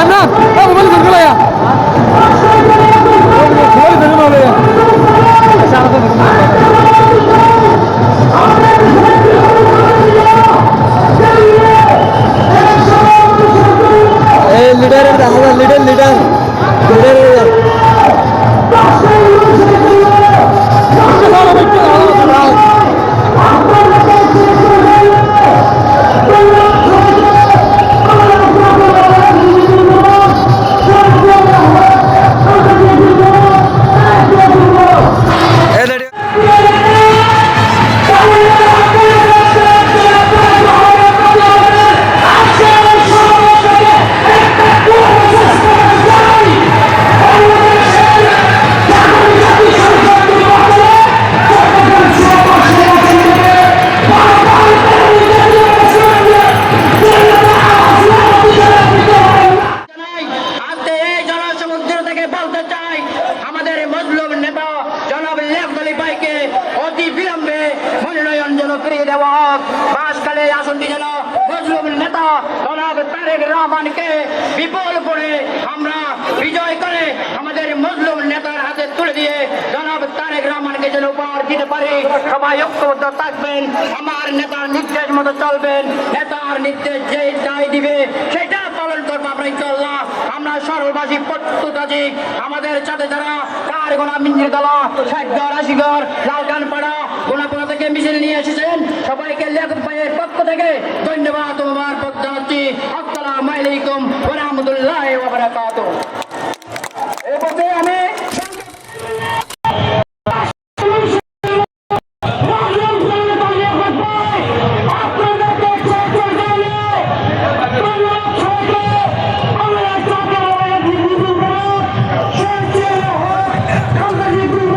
Emran, ya bu beni durgula ya. Beni benim abi ya. Aşağıda Hey lider, lider, lider, lider. Lider, lider. বলতে চাই, আমাদের মজলুম নেতা জনাব লেফদলি ভাইকে অতি বিলম্বে মনোনয়ন যেন ফিরিয়ে দেওয়া হোক। বাসকালে আসনটি যেন মজলুম নেতা জনাব তারেক রহমানকে বিপুল করে আমরা বিজয় করে আমাদের মজলুম নেতার হাতে তুলে দিয়ে জনাব তারেক রহমানকে যেন উপহার দিতে পারি। সবাই ঐক্যবদ্ধ থাকবেন, আমার নেতার নির্দেশ মতো চলবেন, নেতার নির্দেশ যে দায় দিবে সেটা করব আমরা ইনশাল্লাহ আমরা সরলবাসী আমাদের সাথে যারা কার গোনা মিঞ্জির দলা ষাটগড় আশিগড় লালকানপাড়া গোনাপুরা থেকে মিছিল নিয়ে এসেছেন। সবাইকে লেখক ভাইয়ের পক্ষ থেকে ধন্যবাদ, তোমার পক্ষ জানাচ্ছি আসসালামু আলাইকুম ওয়া রাহমাতুল্লাহি Thank you.